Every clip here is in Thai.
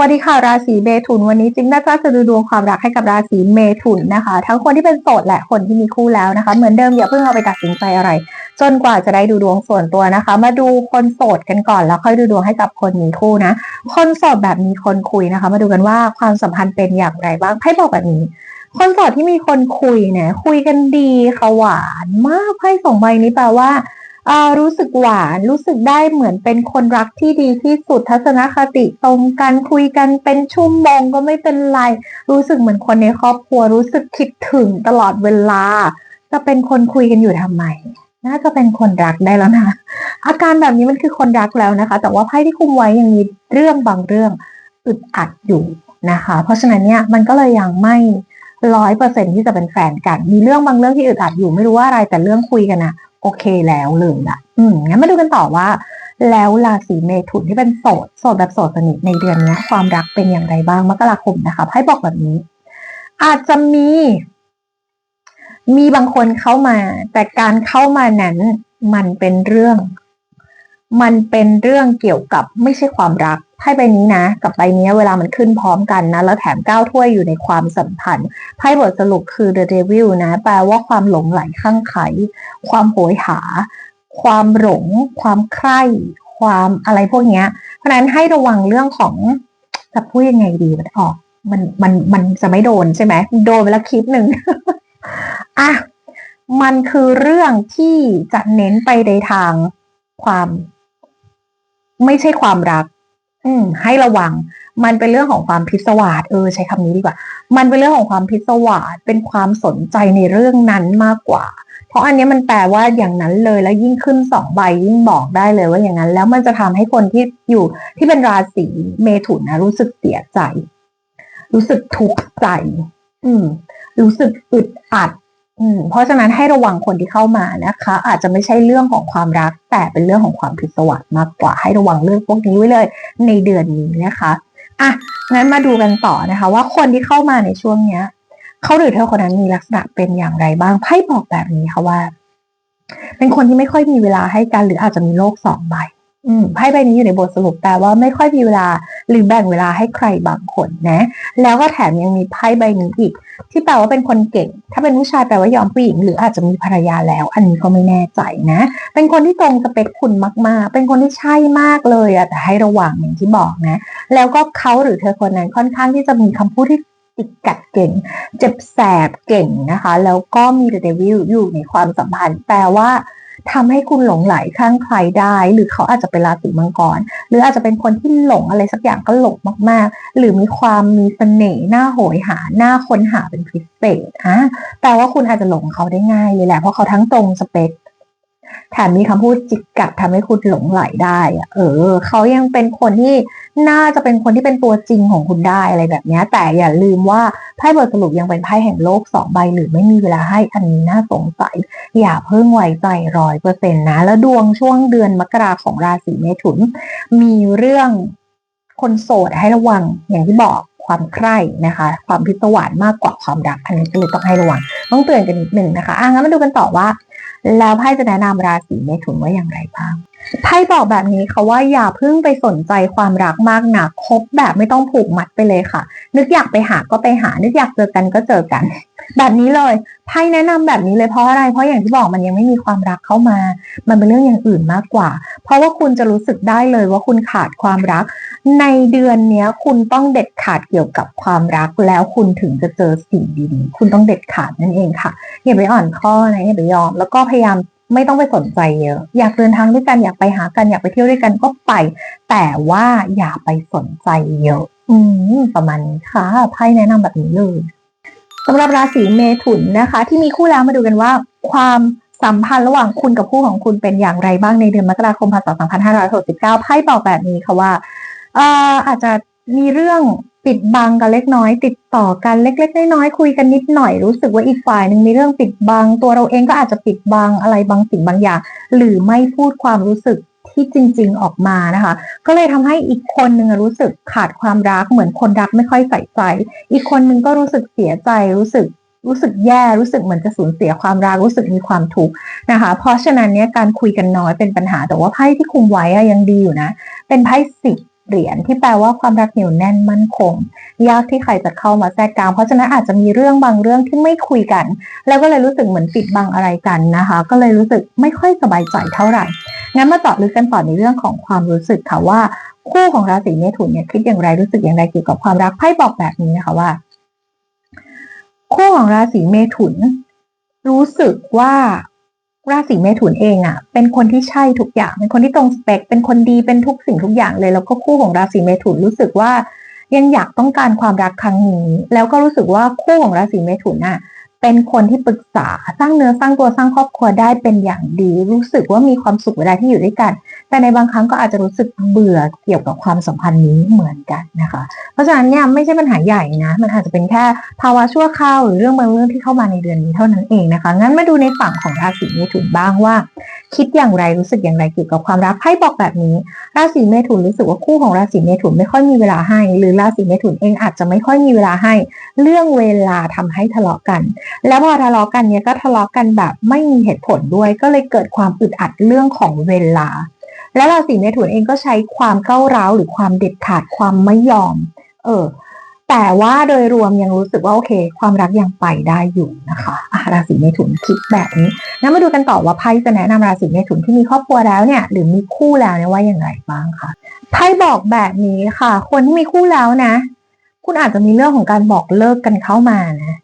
วัสดีค่ะราศีเมถุนวันนี้จิงน่าจะดูดวงความรักให้กับราศีเมถุนนะคะ ทั้งคนที่เป็นโสดและคนที่มีคู่แล้วนะคะ เหมือนเดิมอย่าเพิ่งเอาไปตัดสินใจอะไร จนกว่าจะได้ดูดวงส่วนตัวนะคะ มาดูคนโสดกันก่อนแล้วค่อยดูดวงให้กับคนมีคู่นะ คนโสดแบบมีคนคุยนะคะ มาดูกันว่าความสัมพันธ์เป็นอย่างไรบ้างให้บอกแบบนี้ คนโสดที่มีคนคุยเนี่ยคุยกันดีค่ะหวานมากไพ่สองใบนี้แปลว่า รู้สึกหวานรู้สึกได้เหมือนเป็นคนรักที่ดีที่สุดทัศนคติตรงกันคุยกันเป็นชั่วโมงก็ไม่เป็นไร รู้สึกเหมือนคนในครอบครัวรู้สึกคิดถึงตลอดเวลา จะเป็นคนคุยกันอยู่ทำไม น่าจะเป็นคนรักได้แล้วนะ อาการแบบนี้มันคือคนรักแล้วนะคะ แต่ว่าไพ่ที่คุมไว้ยังมีเรื่องบางเรื่องอึดอัดอยู่นะคะ เพราะฉะนั้นเนี่ยมันก็เลยยังไม่ร้อยเปอร์เซ็นที่จะเป็นแฟนกัน มีเรื่องบางเรื่องที่อึดอัดอยู่ไม่รู้ว่าอะไรแต่เรื่องคุยกันอะ โอเคแล้วเลยละอืมงั้นมาดูกันต่อว่า แล้วราศีเมถุนที่เป็นโสดโสดแบบโสดสนิทในเดือนนี้ความรักเป็นอย่างไรบ้างมกราคมนะคะให้บอกแบบนี้ อาจจะมี มีบางคนเข้ามา แต่การเข้ามานั้นมันเป็นเรื่อง มันเป็นเรื่องเกี่ยวกับไม่ใช่ความรัก ไพ่ใบนี้นะ กับใบนี้เวลามันขึ้นพร้อมกันนะ แล้วแถมเก้าถ้วยอยู่ในความสัมพันธ์ไพ่บทสรุปคือ the devil นะ แปลว่าความหลงไหลข้างไข ความโหยหา ความหลง ความใคร่ ความอะไรพวกนี้เพราะนั้นให้ระวังเรื่องของจะพูดยังไงดีมันออก มันมันมันจะไม่โดนใช่ไหมโดนไปล้วคลิปหนึ่งอะมันคือเรื่องที่จะเน้นไปในทางความ ไม่ใช่ความรัก อืม ให้ระวัง มันเป็นเรื่องของความพิศวาสเออ ใช้คำนี้ดีกว่า มันเป็นเรื่องของความพิศวาสเป็นความสนใจในเรื่องนั้นมากกว่า เพราะอันนี้มันแปลว่าอย่างนั้นเลยแล้วยิ่งขึ้นสองใบยิ่งบอกได้เลยว่าอย่างนั้น แล้วมันจะทำให้คนที่อยู่ที่เป็นราศีเมถุนนะรู้สึกเสียใจ รู้สึกทุกข์ใจ อืม รู้สึกอึดอัด เพราะฉะนั้นให้ระวังคนที่เข้ามานะคะ อาจจะไม่ใช่เรื่องของความรัก แต่เป็นเรื่องของความผิดสวัสดิ์มากกว่าให้ระวังเรื่องพวกนี้ไว้เลย ในเดือนนี้นะคะอะงั้นมาดูกันต่อนะคะ ว่าคนที่เข้ามาในช่วงเนี้ยเขาหรือเธอคนนั้นมีลักษณะเป็นอย่างไรบ้างไพ่บอกแบบนี้ค่ะว่า เป็นคนที่ไม่ค่อยมีเวลาให้กันหรืออาจจะมีโลกสองใบอืมไพ่ใบนี้อยู่ในบทสรุปแต่ว่าไม่ค่อยมีเวลา หรือแบ่งเวลาให้ใครบางคนนะ แล้วก็แถมยังมีไพ่ใบนี้อีก ที่แปลว่าเป็นคนเก่ง ถ้าเป็นผู้ชายแปลว่ายอมผู้หญิง หรืออาจจะมีภรรยาแล้ว อันนี้ก็ไม่แน่ใจนะ เป็นคนที่ตรงสเปคคุณมาก ๆ เป็นคนที่ใช่มากเลยอะแต่ให้ระวังอย่างที่บอกนะ แล้วก็เขาหรือเธอคนนั้นค่อนข้างที่จะมีคำพูดที่ติดกัดเก่ง เจ็บแสบเก่งนะคะ แล้วก็มีเดวิลอยู่ในความสัมพันธ์ แปลว่า ทำให้คุณหลงไหลข้างใครได้ หรือเขาอาจจะเป็นราศีมังกร หรืออาจจะเป็นคนที่หลงอะไรสักอย่างก็หลงมากๆ หรือมีความมีเสน่ห์หน้าโหยหาหน้าค้นหาเป็นพิเศษอะแต่ว่าคุณอาจจะหลงเขาได้ง่ายเลยแหละเพราะเขาทั้งตรงสเปค แถมมีคำพูดจิกกัดทำให้คุณหลงไหลได้อะเออ เขายังเป็นคนที่น่าจะเป็นคนที่เป็นตัวจริงของคุณได้อะไรแบบนี้ แต่อย่าลืมว่าไพ่บทสรุปยังเป็นไพ่แห่งโลกสองใบหรือไม่มีเวลาให้อันนี้น่าสงสัย อย่าเพิ่งไว้ใจร้อยเปอร์เซ็นต์นะ แล้วดวงช่วงเดือนมกราของราศีเมถุน มีเรื่องคนโสดให้ระวังอย่างที่บอกความใคร่นะคะ ความพิศวาสมากกว่าความรักอันนี้ก็เลยต้องให้ระวังต้องเตือนกันนิดหนึ่งนะคะอะงั้นมาดูกันต่อว่า แล้วไพ่จะแนะนำราศีเมถุนว่าอย่างไรบ้าง ไพ่บอกแบบนี้ค่ะว่าอย่าเพิ่งไปสนใจความรักมากหนักคบแบบไม่ต้องผูกมัดไปเลยค่ะ นึกอยากไปหาก็ไปหา นึกอยากเจอกันก็เจอกัน แบบนี้เลยไพ่แนะนำแบบนี้เลยเพราะอะไร เพราะอย่างที่บอกมันยังไม่มีความรักเข้ามา มันเป็นเรื่องอย่างอื่นมากกว่า เพราะว่าคุณจะรู้สึกได้เลยว่าคุณขาดความรัก ในเดือนนี้คุณต้องเด็ดขาดเกี่ยวกับความรักแล้วคุณถึงจะเจอสิ่งดีๆคุณต้องเด็ดขาดนั่นเองค่ะอย่าไปอ่อนข้อนะอย่าไปยอม แล้วก็พยายาม ไม่ต้องไปสนใจเยอะ อยากเดินทางด้วยกันอยากไปหากัน อยากไปเที่ยวด้วยกันก็ไป แต่ว่าอย่าไปสนใจเยอะ อืมประมาณนี้ค่ะไพ่แนะนำแบบนี้เลยสำหรับราศีเมถุนนะคะ ที่มีคู่แล้วมาดูกันว่า ความสัมพันธ์ระหว่างคุณกับคู่ของคุณเป็นอย่างไรบ้างในเดือนมกราคมพศ2569ไพ่บอกแบบนี้ค่ะว่าอาจจะมีเรื่อง ปิดบังกันเล็กน้อย ติดต่อกันเล็ก ๆ น้อยๆคุยกันนิดหน่อยรู้สึกว่าอีกฝ่ายหนึ่งมีเรื่องปิดบัง ตัวเราเองก็อาจจะปิดบังอะไรบางสิ่งบางอย่าง หรือไม่พูดความรู้สึกที่จริง ๆออกมานะคะ ก็เลยทำให้อีกคนหนึ่งรู้สึกขาดความรักเหมือนคนรักไม่ค่อยใส่ใจ อีกคนหนึ่งก็รู้สึกเสียใจรู้สึกรู้สึกแย่รู้สึกเหมือนจะสูญเสียความรักรู้สึกมีความทุกข์นะคะ เพราะฉะนั้นเนี่ยการคุยกันน้อยเป็นปัญหาแต่ว่าไพ่ที่คุมไว้ยังดีอยู่นะ เป็นไพ่สิบ เหรียญที่แปลว่าความรักเหนียวแน่นมั่นคง ยากที่ใครจะเข้ามาแทรกกลาง เพราะฉะนั้นอาจจะมีเรื่องบางเรื่องที่ไม่คุยกัน แล้วก็เลยรู้สึกเหมือนปิดบังอะไรกันนะคะ ก็เลยรู้สึกไม่ค่อยสบายใจเท่าไหร่ งั้นมาเจาะลึกกันต่อในเรื่องของความรู้สึกค่ะว่าคู่ของราศีเมถุนเนี่ยคิดอย่างไรรู้สึกอย่างไรเกี่ยวกับความรักไพ่บอกแบบนี้นะคะว่า คู่ของราศีเมถุน รู้สึกว่า ราศีเมถุนเองอะ่ะ เป็นคนที่ใช่ทุกอย่าง เป็นคนที่ตรงสเปค เป็นคนดีเป็นทุกสิ่งทุกอย่างเลย แล้วก็คู่ของราศีเมถุนรู้สึกว่ายังอยากต้องการความรักครั้งนี้ แล้วก็รู้สึกว่าคู่ของราศีเมถุนอะ เป็นคนที่ปรึกษาสร้างเนื้อสร้างตัวสร้างครอบครัวได้เป็นอย่างดี รู้สึกว่ามีความสุขเวลาที่อยู่ด้วยกัน แต่ในบางครั้งก็อาจจะรู้สึกเบื่อเกี่ยวกับความสัมพันธ์นี้เหมือนกันนะคะ เพราะฉะนั้นเนี่ยไม่ใช่ปัญหาใหญ่นะ มันอาจจะเป็นแค่ภาวะชั่วคราวหรือเรื่องบางเรื่องที่เข้ามาในเดือนนี้เท่านั้นเองนะคะงั้นมาดูในฝั่งของราศีเมถุนบ้างว่า คิดอย่างไรรู้สึกอย่างไรเกี่ยวกับความรักไพ่บอกแบบนี้ ราศีเมถุนรู้สึกว่าคู่ของราศีเมถุนไม่ค่อยมีเวลาให้ หรือราศีเมถุนเองอาจจะไม่ค่อยมีเวลาให้ เรื่องเวลาทำให้ทะเลาะกันแล้วพอทะเลาะกันเนี่ยก็ทะเลาะกันแบบไม่มีเหตุผลด้วย ก็เลยเกิดความอึดอัดเรื่องของเวลา และราศีเมถุนเองก็ใช้ความก้าวร้าวหรือความเด็ดขาดความไม่ยอม เออ แต่ว่าโดยรวมยังรู้สึกว่าโอเค ความรักยังไปได้อยู่นะคะะราศีเมถุนคิดแบบนี้งั้นมาดูกันต่อว่าไพ่จะแนะนำราศีเมถุนที่มีครอบครัวแล้วเนี่ย หรือมีคู่แล้วเนี่ยว่าอย่างไรบ้างคะไพ่บอกแบบนี้ค่ะ คนที่มีคู่แล้วนะ คุณอาจจะมีเรื่องของการบอกเลิกกันเข้ามานะ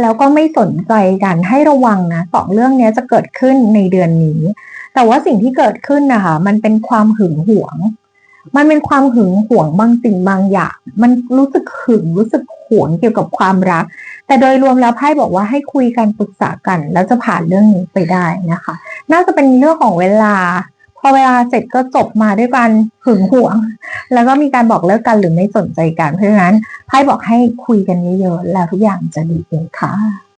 แล้วก็ไม่สนใจกันให้ระวังนะสองเรื่องนี้จะเกิดขึ้นในเดือนนี้ แต่ว่าสิ่งที่เกิดขึ้นนะคะมันเป็นความหึงหวง มันเป็นความหึงหวงบางสิ่งบางอย่าง มันรู้สึกหึงรู้สึกหวงเกี่ยวกับความรัก แต่โดยรวมแล้วไพ่บอกว่าให้คุยกันปรึกษากัน แล้วจะผ่านเรื่องนี้ไปได้นะคะ น่าจะเป็นเรื่องของเวลา อเวลาเสร็จก็จบมาด้วยการหึงหวง แล้วก็มีการบอกเลิกกันหรือไม่สนใจกัน เพราะฉะนั้นไพ่บอกให้คุยกันเยอะๆแล้วทุกอย่างจะดีเองค่ะ